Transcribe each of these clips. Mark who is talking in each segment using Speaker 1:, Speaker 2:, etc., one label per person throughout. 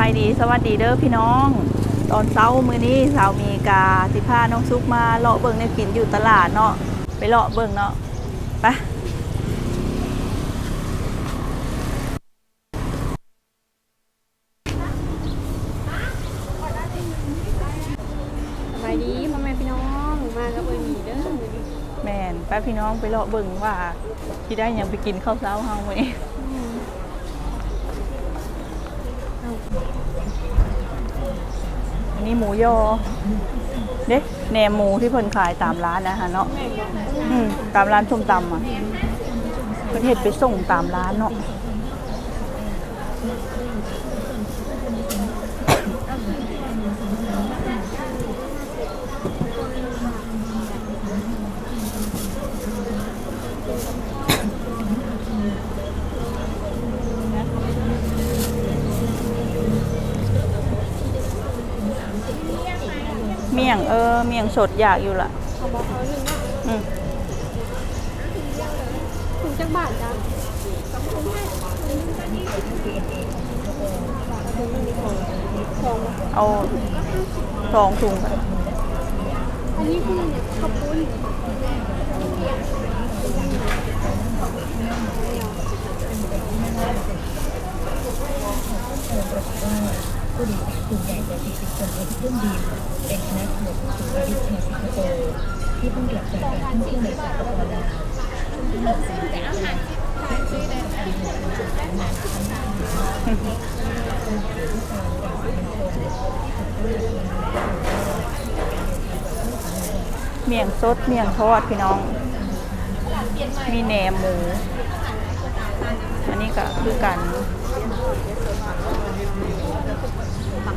Speaker 1: บายดีสวัสดีเด้อพี่น้อง ตอนเช้ามื้อนี้สาวมีกาสิพาน้องซุกมาเลาะเบิ่งแนวกินอยู่ตลาดเนาะไปเลาะเบิ่งเนาะไป
Speaker 2: สบายดีพ่อแม่พี่น้องมากับเบอร์หมี่เด้อมื้อนี้
Speaker 1: แม่นไปพี่น้องไปเลาะเบิ่งว่าที่ได้หยังไปกินข้าวเช้าเฮามื้อนี้ อันนี้หมูยอเด้แหนมหมูที่เพิ่นขายตามร้านนะฮะเนาะ
Speaker 2: แม่บอก
Speaker 1: อืมตามร้านส้มตำอะประเทศไปส่งตามร้านเนาะ ยงเออเมี่ยงสดอยากอยู่ล่ะ
Speaker 2: เขาบอกเขาหนึ่งว่า
Speaker 1: อืม
Speaker 2: ถุงจักบาทจ้ะสองถุงให้ถุงหนึ่งนี่ของสอง
Speaker 1: เอาสองถุงไป
Speaker 2: อันนี้คือข้าวปุ้น
Speaker 1: เมี่ยงสดเมี่ยงทอดพี่น้อง มีแหนมหมู อันนี้ก็คือกัน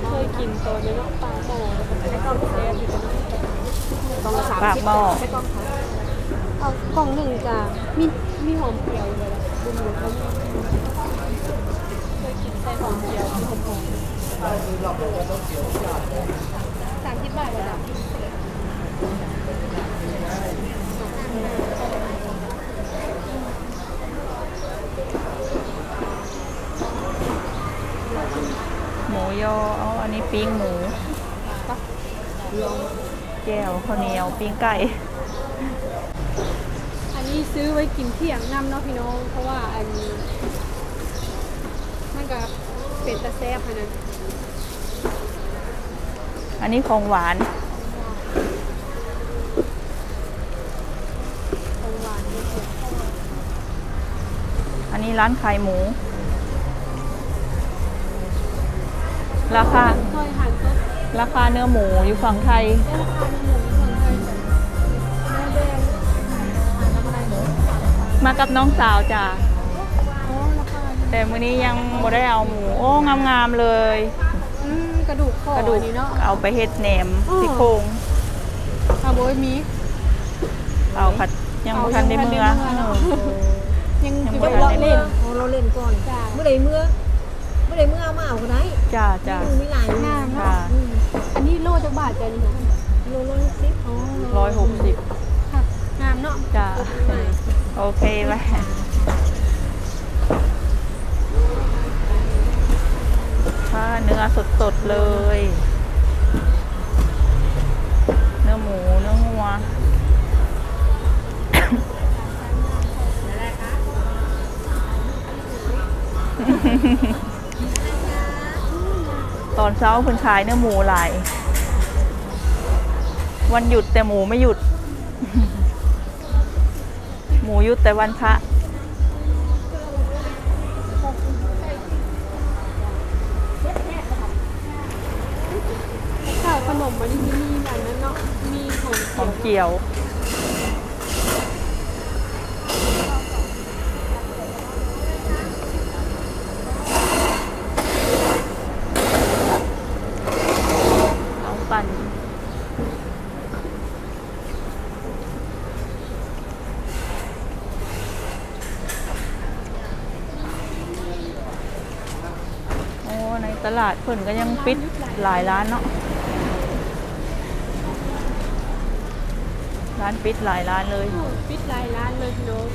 Speaker 2: เคยกินตัวนี้เนาะปลาโตแล้วก็ได้กล่องแซ่บอยู่กล่องละสาม
Speaker 1: ปาก
Speaker 2: สิบ
Speaker 1: หม้อ
Speaker 2: ได้กล่องค่ะเอากล่องหนึ่งจ้ะมีมีหอมเจียวอยู่เลยล่ะบุญหลวงเขาเคยกินใส่หอมเจียวที่หอมๆสามสิบบาทเลยจ้ะ
Speaker 1: หมูยอเอาอันนี้ปิ้งหมูแก้วข้าวเหนียวปิ้งไก่
Speaker 2: อันนี้ซื้อไว้กินเที่ยงน้ำเนาะพี่น้อง เพราะว่าอันนี้มันก็เป็นตะแซ่บอันนั้น
Speaker 1: อันนี้ของหวาน
Speaker 2: ข องหวานนี่คือ
Speaker 1: อันนี้ร้านขายหมู ราคา
Speaker 2: ซอยหันสด
Speaker 1: ราคาเนื้อหมูอยู่ฝั่งไทย
Speaker 2: ได้ราคาหมูคนไทยจ้ะเนื้อแดงราคาหมู
Speaker 1: มากับน้องสาวจ้ะ
Speaker 2: อ๋อราคา
Speaker 1: แต่มื้อนี้ยังบ่ได้เอาหมู โอ้ งามๆเลย
Speaker 2: อืมกระดูกคอก
Speaker 1: ระดูก
Speaker 2: อันนี้เนาะ
Speaker 1: เอาไปเฮ็ดแหนม
Speaker 2: อ้อ
Speaker 1: ซี่โครง
Speaker 2: อาโบยมี
Speaker 1: เอาผัด ยังบ่ทันได้เมื่อ
Speaker 2: เอายังบ่ทันได้เมื่อเนอะยัง
Speaker 1: ยัง
Speaker 2: อยู่
Speaker 1: บ่
Speaker 2: เลาะ
Speaker 1: ทันได้
Speaker 2: เล่น
Speaker 3: เอาเราเล่นก่อน
Speaker 2: จ้ะ
Speaker 3: เมื่อใดเมื่อเมื่อใดเมื่อเอามาเอาก็ได้
Speaker 1: จ้าจ้า
Speaker 3: มือมีหลาย
Speaker 2: งาม
Speaker 1: ค่ะ
Speaker 2: เนาะอืมอันนี้โลจักบาทจ้ะนี่ค่ะ
Speaker 3: โลละสิบ
Speaker 2: อ๋อ
Speaker 1: ร้อยหกสิบ
Speaker 2: ค่ะงามเนาะ
Speaker 1: จ้าโอเคไปถ้าเนื้อสดๆเลย เช้าเพิ่นขายเนื้อหมูหลาย วันหยุดแต่หมูไม่หยุด หมูหยุดแต่วันพระ
Speaker 2: ข้าวขนมอันนี้มีแบบนั้นเนาะมีหอม
Speaker 1: หอมเจียว ลาดเพิ่นก็ยังปิดหลายร้านเนาะร้านปิดหลายร้านเลย
Speaker 2: ปิดหลายร้านเลยพี่น้อง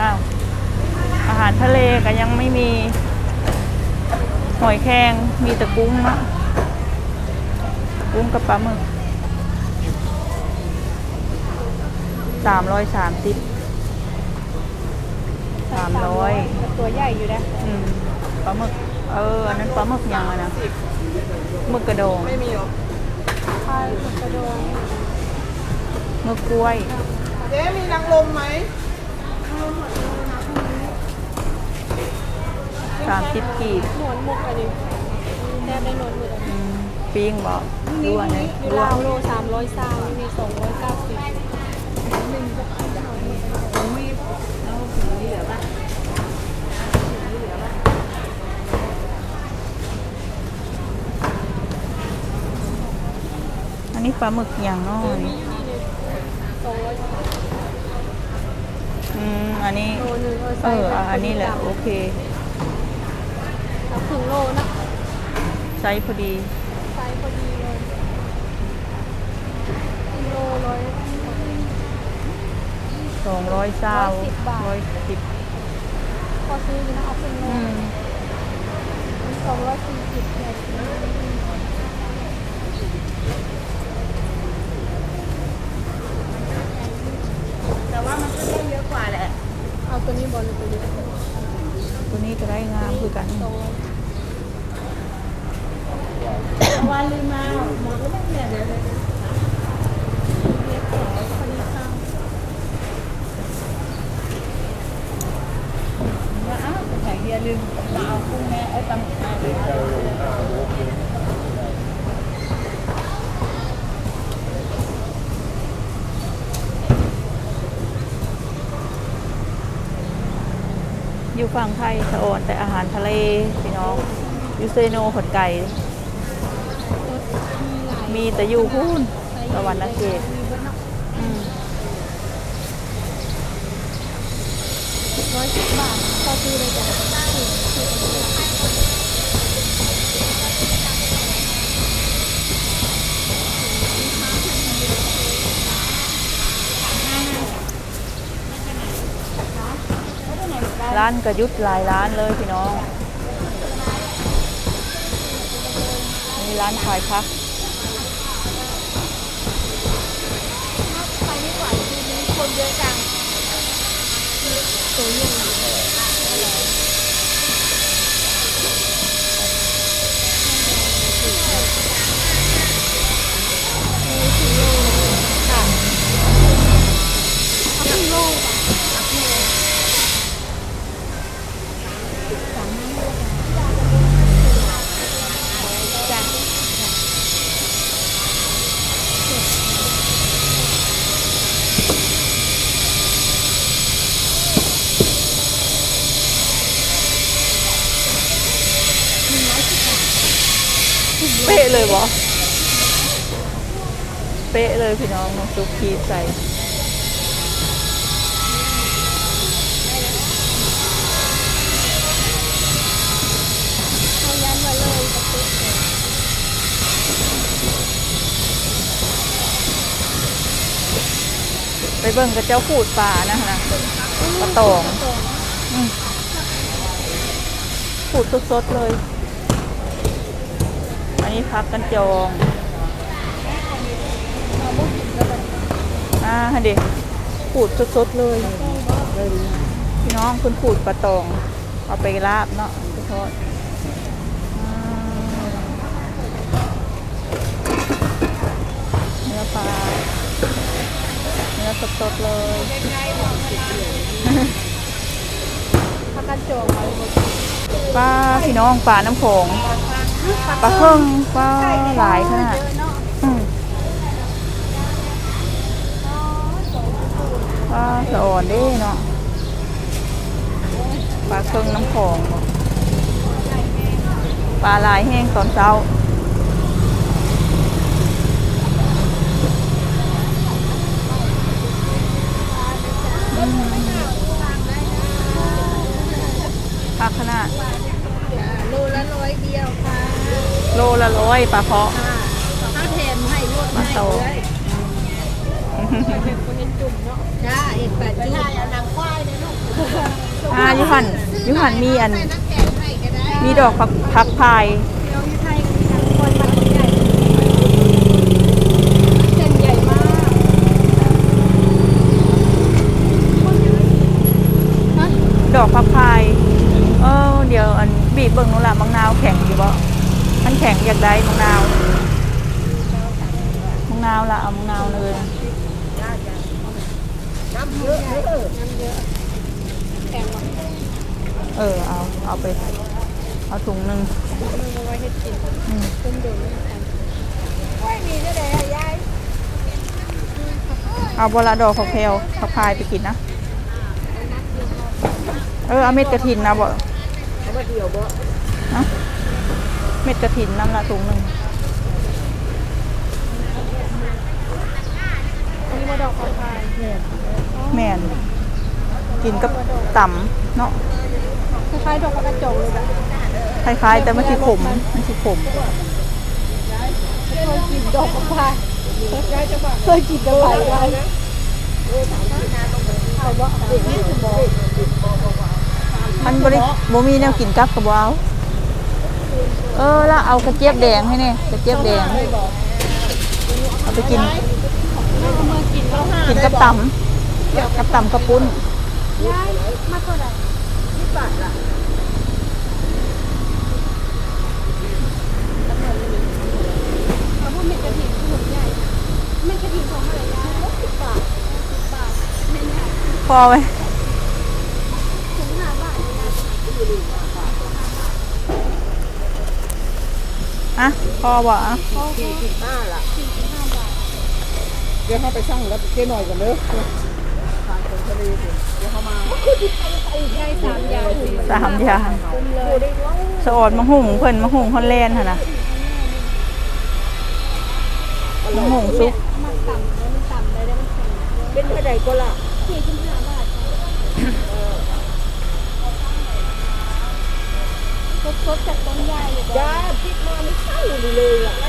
Speaker 1: อาวอาหารทะเลก็ยังไม่มี หอยแครงมีแต่กุ้งเนาะกุ้งกับปลาหมึก สามร้อยสามสิบสามร้อย
Speaker 2: ตัวใหญ่อยู่นะ
Speaker 1: อืมปลาหมึก เออ อันนั้นปลาหมึกยังอะนะหมึกกระโดง
Speaker 2: ไม่มีหรอใช่กระโดง
Speaker 1: หมึกกล้วย
Speaker 4: เจ๊มีนางลมไหม
Speaker 1: สามสิบกีบ
Speaker 2: หนวดหมกอันนี้แทบได้หนวดหมกอันนี้
Speaker 1: อืมปิ้งบอกด้วนเลย
Speaker 2: อยู่
Speaker 1: ด้ว
Speaker 2: ลานวโลสามร้อยซาวมีสองร้อยเก้าสิบ
Speaker 1: อันนี้ปลาหมึกอย่างน้อย
Speaker 2: นี่เลยสองร้อย
Speaker 1: อืมอันนี้
Speaker 2: โลหนึ่ง
Speaker 1: เอออะอันนี้แหละโอเค
Speaker 2: เอาครึ่งโลนะ
Speaker 1: ไซส์พอดี
Speaker 2: ไซส์พอดีเลยครึ่งโลร้อย
Speaker 1: สองร้อยเศร้า
Speaker 2: ร้อยสิบบาท
Speaker 1: ร้อยสิบ
Speaker 2: พอซื้ออยู่นะเอาครึ่งโล
Speaker 1: อืม
Speaker 2: สองร้อยสี่สิบเนี่ย
Speaker 4: แต่ว่ามันก็ได้เยอะกว่าแหละ
Speaker 2: เอาตัวนี้บอลหรือตัวนี้
Speaker 1: ตัวนี้ก็ได้งามคือกัน
Speaker 2: สองร้อย
Speaker 4: วันลืมมาหมดก็ได้เนี่ยเดี๋ยวเลย
Speaker 2: เล็กสองร้อยพอดีข้าง
Speaker 4: ว่าอ้าวแข่งเฮียลืมมาเอากุ้งแม่ไอ้ตำมาเลย
Speaker 1: อยู่ ฝั่งไทยสะออนแต่อาหารทะเลพี่น้องยูเซโนขดไก่ มีแต่อยู่พูนตะวันนาเกต
Speaker 2: ร้อยสิบบาทพอซื้อเลยจ้ะ
Speaker 1: ร้านกระยุดหลายร้านเลยพี่น้อง มีร้านขายพัก
Speaker 2: ไปไม่ไหวทีนี้คนเยอะจังตัวใหญ่ค่ะเอาครึ่งโลจ้ะ
Speaker 1: เป๊ะเลยบอเป๊ะเลยพี่น้องน้องซุปคีบใส่
Speaker 2: เอายันมาเลยกับตุ๊ก
Speaker 1: ไปเบิ่งกับเจ้าขูดปลานะนะปลาตองอืมขูดสดๆเลยอั นนี้พักกันจองอ่าเด็กขูดสดๆเลยพี่น้องคุณขูดปลาตอง เอาไปลาบเนาะไปทอดอ่าเนื้อปลาเนื้อสดๆเลย
Speaker 2: พักกันโจมเอาหมด
Speaker 1: ปลาพี่น้องปลาน้ำโขง ปลาเครื่องปลาหลายขนาดอืมปลาสะอ่อนด้เนาะปลาเครื่องน้ำโขงปลาลายแห้งตอนเช้าผักขนาด
Speaker 3: โลละร้อยเดียวค่ะ
Speaker 1: โลละร้อยปลาเพาะ
Speaker 3: ถ้าแถมให้ลด
Speaker 1: มา
Speaker 3: ให้
Speaker 1: โต
Speaker 3: เลย
Speaker 2: เป็นคนเห็นจุ่มเนาะ
Speaker 3: จ้าเอกแปดจุด
Speaker 4: นางควายเนี่ยลูก
Speaker 1: อ่ายุหันยุหันมีอัน
Speaker 3: ใส่น้ำแข็งให้ก็ได้
Speaker 1: มีดอกผักผักพาย
Speaker 2: เราอยู่ไทยก็มีทั้งคนมันใหญ่เส้นใหญ่มากฮะ
Speaker 1: ดอกผักพาย เออเดี๋ยวอันบีบเบิ่งนู่นละมังนาวแข็ง แข็งอยากได้มังนาวมังนาวละเอามังนาวเลย
Speaker 3: น้ำเยอะเออ
Speaker 2: แพงว่ะ
Speaker 1: เออเอาเอาไป เอาถุงหนึ่ง
Speaker 2: เอาไว้ให้กิน
Speaker 1: อืม
Speaker 2: ต้มโดนไม่ทัน
Speaker 3: ไม่มีไหร่อะยาย
Speaker 1: เอาบลาดอกผักแพรวผักพายไปกินนะ เออเอาเม็ดกระถินนะบ่
Speaker 3: เอามาเดียวบ่
Speaker 1: นะ เม็ดกระถินน้ำละถุงหนึ่ง
Speaker 2: อันนี้มาดอกคอพาย
Speaker 1: แม่นกินกับต่ำเนาะ
Speaker 2: คล้ายๆดอกกระจกเลยแบบ
Speaker 1: คล้ายๆแต่มันสิขมมันสิขม
Speaker 2: เคยกินดอกคอพายเคยกินกระไผ่ไว้เอาบ่เด็กนี่คือบอก
Speaker 1: มันบริบ่มีแนวกินกับกระเบเอา เออแล้วเอากระเจี๊ยบแดงให้เนี่ยกระเจี๊ยบแดง เอาไปกิน
Speaker 2: เอามากินแล้วห้า
Speaker 1: กินกับตำกับตำกระปุ้น
Speaker 2: ยายมาเท่าไหร่
Speaker 3: นี่บาทละ
Speaker 2: เอาพวกเม็
Speaker 1: อะพอบ่อะ
Speaker 2: พอพอ
Speaker 3: สี่สิบห้าละ
Speaker 2: สี่สิบห้าบาท
Speaker 3: เดี๋ยวเขาไปสั่งแล้วเจ๊หน่อยกันเด้อทานของทะเลสิเดี๋ยวเขามา
Speaker 2: ใช่สามอย่างสี่
Speaker 1: สามอย่าง
Speaker 2: คุ้มเลย
Speaker 1: สะออดมะหุ่งเพิ่นมะหุ่งฮอลแลนด์หั่นน่ะมะหุ่งซุป
Speaker 2: มันต่ำแล้วมันต่ำได้แล้วมันแข็ง
Speaker 3: เป็นเท่าไหร่ก็ละ
Speaker 2: สี่สิบห้าบาท สดๆจากต้นใหญ่เลย
Speaker 3: จ้าพิดมาไม่เข้าเลยอะเ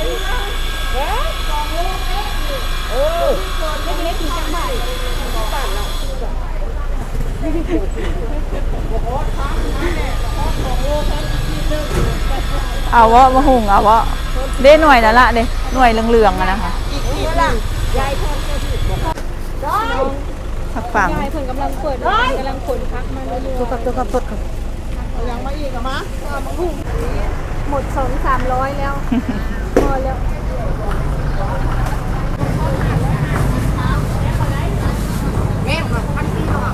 Speaker 3: อ๊ะเออ
Speaker 2: เล็กๆถึงจังบาท
Speaker 3: บาทละ
Speaker 1: เอาวะมะหุ่งเอาวะเด้หน่วยนั่นละเด้หน่วยเหลืองๆอะนะคะ
Speaker 3: อีกทีละยายทอนแค่สิบบอกได้
Speaker 1: ผักฝัง
Speaker 2: ยายเพิ่นกำลังเปิดกำลังขนพักมาแล้ว
Speaker 1: ตัวกับตัวกับตัวกับ
Speaker 3: ยัง มาอีกอะมะ
Speaker 2: หมดสองสามร้อยแล้วพอแล้ว
Speaker 3: แม่มาพันที่แล้วอะ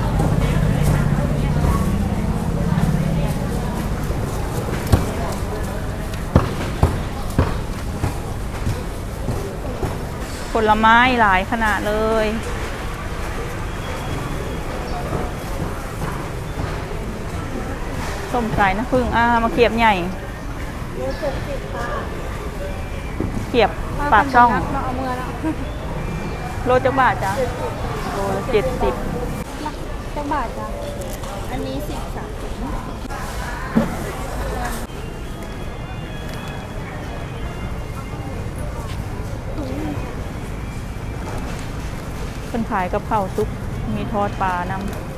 Speaker 1: ผลไม้หลายขนาดเลย ส้มสายน้ำผึ้งอ่ามาเกียบใหญ่เกียบปากช่อง
Speaker 2: มาเอาเมื่อแล้ว
Speaker 1: โลจักบาทจ้ะโลละเจ็ดสิบ
Speaker 2: จังบาทจ้ะอันนี้สิบสาม
Speaker 1: เพิ่นขายกับข้าวซุปมีทอดปลานำ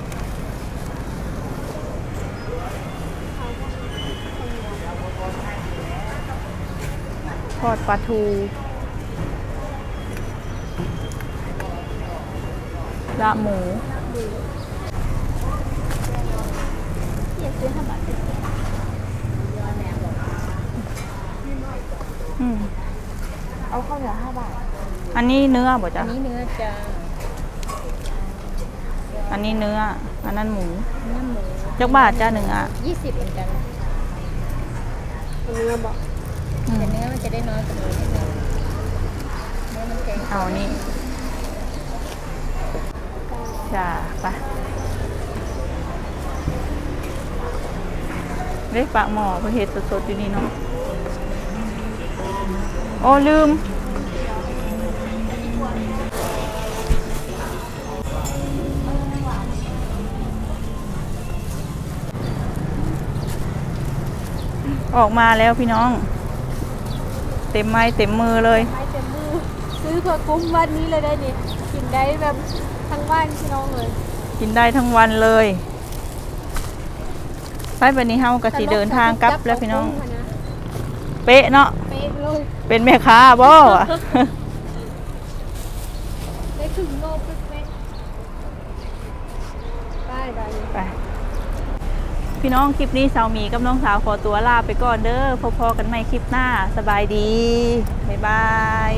Speaker 1: ทอดปลาทูละหมู
Speaker 2: เจ็ดสิบห้าบาท
Speaker 1: อืม
Speaker 2: เอาข้าวเหนียวห้าบาท
Speaker 1: อันนี้เนื้อบ่จ๊ะ
Speaker 2: อันนี้เนื้อจ้า
Speaker 1: อันนี้เนื้อ อันนั้นหมู
Speaker 2: เนื้อหมู
Speaker 1: จักบาทจ้าเนื้อ
Speaker 2: ยี่สิบเหมือนกัน เนื้อบอก
Speaker 1: อืม
Speaker 2: แต่เนื้อมันจะได้น้อยกว่าหมูนิดนึงเนื้อมันแข็ง
Speaker 1: เอานี่จ้าไปเล็กปากหมอเพื่อเฮ็ดสดๆอยู่นี่เนาะโอ้ลืมออกมาแล้วพี่น้อง เต็มไม้เต็มมือเลย
Speaker 2: ไม้เต็มมือซื้อเพื่อคุ้มวันนี้เลยได้ดิกินได้แบบทั้งบ้านพี่น้องเลย
Speaker 1: กินได้ทั้งวันเลยไปบันนี้เฮาก็สิเดินทางกลับแล้วพี่น้อง
Speaker 2: จับเากุ้ะนะ
Speaker 1: เป๊ะเนาะ
Speaker 2: เป๊ะเลย
Speaker 1: เป็นแม่ค้าบ่อะ
Speaker 2: ได้ถึงโลเป๊ะๆได้ได้
Speaker 1: ไป พี่น้องคลิปนี้สาวหมีกับน้องสาวขอตัวลาไปก่อนเด้อพบๆกันใหม่คลิปหน้าสบายดี บ๊ายบาย